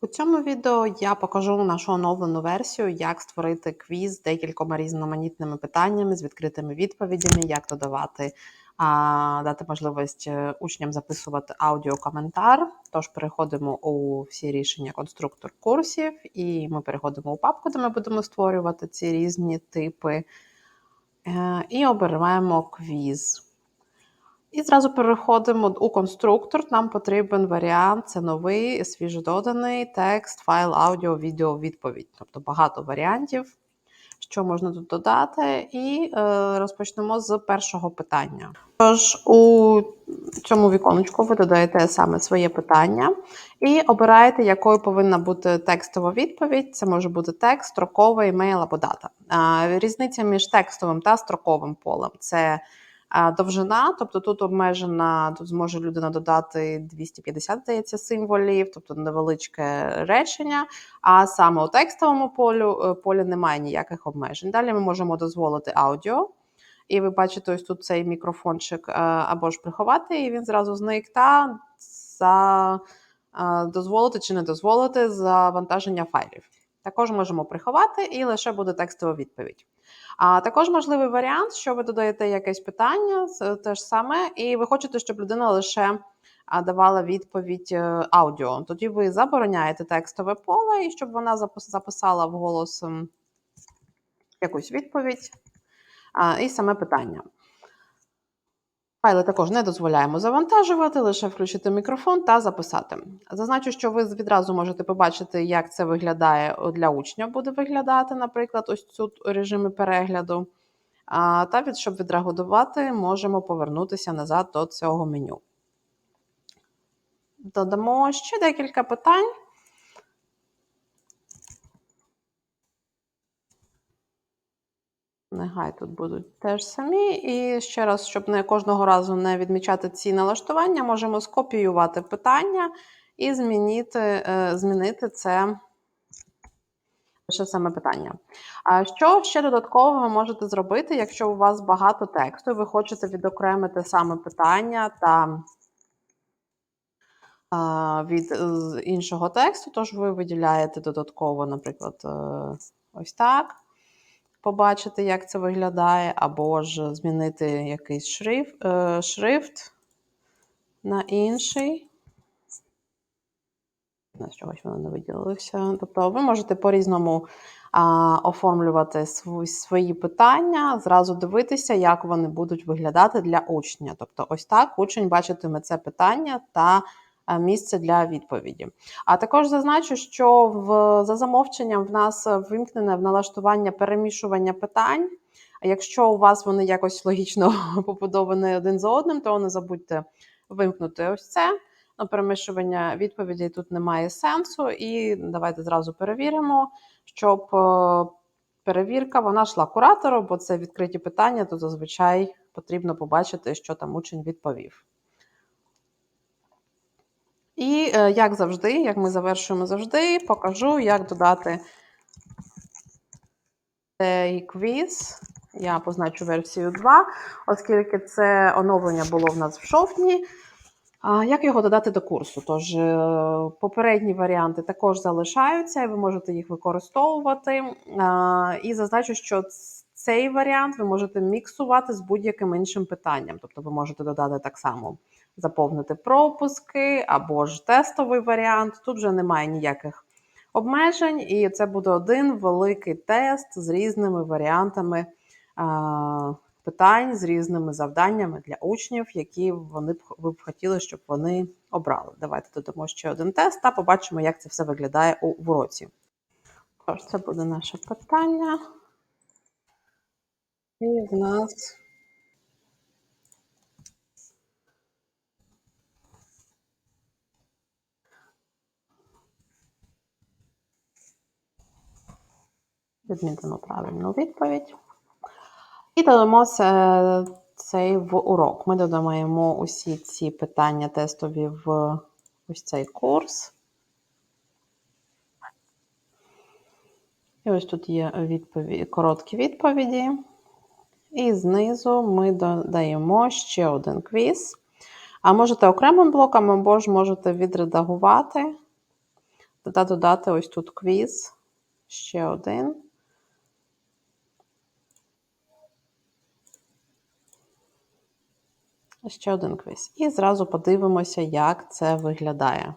У цьому відео я покажу нашу оновлену версію, як створити квіз з декількома різноманітними питаннями з відкритими відповідями, як додавати, а, дати можливість е, учням записувати аудіокоментар. Тож переходимо у всі рішення конструктор курсів, і ми переходимо у папку, де ми будемо створювати ці різні типи, Е, і обираємо квіз. І зразу переходимо у конструктор. Нам потрібен варіант, це новий, свіжододаний текст, файл, аудіо, відео, відповідь. Тобто багато варіантів, що можна тут додати. І е, розпочнемо з першого питання. Тож, у цьому віконечку ви додаєте саме своє питання і обираєте, якою повинна бути текстова відповідь. Це може бути текст, строковий, емейл або дата. Е, різниця між текстовим та строковим полем це. А довжина, тобто тут обмежена, тут зможе людина додати 250, здається, символів, тобто невеличке речення. А саме у текстовому полю, е, полі немає ніяких обмежень. Далі ми можемо дозволити аудіо. І ви бачите, ось тут цей мікрофончик е, або ж приховати, і він зразу зник та за е, дозволити чи не дозволити завантаження файлів. Також можемо приховати і лише буде текстова відповідь. А також можливий варіант, що ви додаєте якесь питання, те ж саме, і ви хочете, щоб людина лише давала відповідь е, аудіо. Тоді ви забороняєте текстове поле, і щоб вона записала вголос якусь відповідь і саме питання. Файли також не дозволяємо завантажувати, лише включити мікрофон та записати. Зазначу, що ви відразу можете побачити, як це виглядає для учня, буде виглядати, наприклад, ось тут у режимі перегляду. Та, від, щоб відреагувати, можемо повернутися назад до цього меню. Додамо ще декілька питань. Нехай тут будуть теж самі. І ще раз, щоб не кожного разу не відмічати ці налаштування, можемо скопіювати питання і змінити, е, змінити це лише саме питання. А що ще додатково ви можете зробити, якщо у вас багато тексту, і ви хочете відокремити саме питання та від іншого тексту, тож ви виділяєте додатково, наприклад, е, ось так побачити, як це виглядає, або ж змінити якийсь шрифт, е, шрифт на інший. На чогось воно не виділився. Тобто ви можете по-різному оформлювати свої, питання, зразу дивитися, як вони будуть виглядати для учня. Тобто, ось так учень бачитиме це питання та місце для відповіді. А також зазначу, що в, за замовченням в нас вимкнене в налаштування перемішування питань. А якщо у вас вони якось логічно побудовані один за одним, то не забудьте вимкнути ось це. На перемішування відповідей тут немає сенсу. І давайте зразу перевіримо, щоб е, перевірка вона йшла куратору, бо це відкриті питання, то зазвичай потрібно побачити, що там учень відповів. І, е, як завжди, як ми завершуємо завжди, покажу, як додати цей квіз. Я позначу версію 2, оскільки це оновлення було в нас в жовтні. Як його додати до курсу? Тож, е, попередні варіанти також залишаються, і ви можете їх використовувати. І зазначу, що цей варіант ви можете міксувати з будь-яким іншим питанням. Тобто ви можете додати так само заповнити пропуски або ж тестовий варіант. Тут вже немає ніяких обмежень, і це буде один великий тест з різними варіантами питань, з різними завданнями для учнів, які вони б ви б хотіли, щоб вони обрали. Давайте додамо ще один тест та побачимо, як це все виглядає у уроці. Тож, це буде наше питання. І в нас. Відмітимо правильну відповідь. І додамо це, цей в урок. Ми додаємо усі ці питання тестові в ось цей курс. І ось тут є відповідь, короткі відповіді. І знизу ми додаємо ще один квіз. А можете окремим блоком, або ж можете відредагувати та додати ось тут квіз, ще один. Ще один квіз. І зразу подивимося, як це виглядає.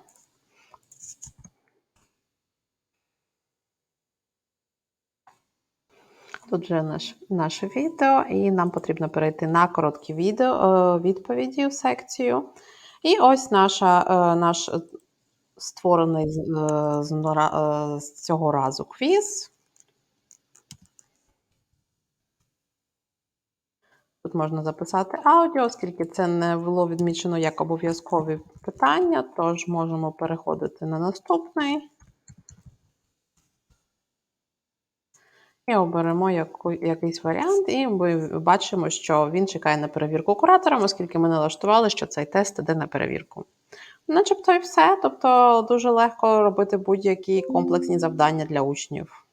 Тут вже наш, наше відео, і нам потрібно перейти на короткі відео, е, відповіді в секцію. І ось наша, е, наш створений е, з цього разу квіз. Тут можна записати аудіо, оскільки це не було відмічено як обов'язкові питання, тож можемо переходити на наступний. І оберемо яку, якийсь варіант, і ми бачимо, що він чекає на перевірку куратором, оскільки ми налаштували, що цей тест іде на перевірку. Начебто і все. Тобто дуже легко робити будь-які комплексні завдання для учнів.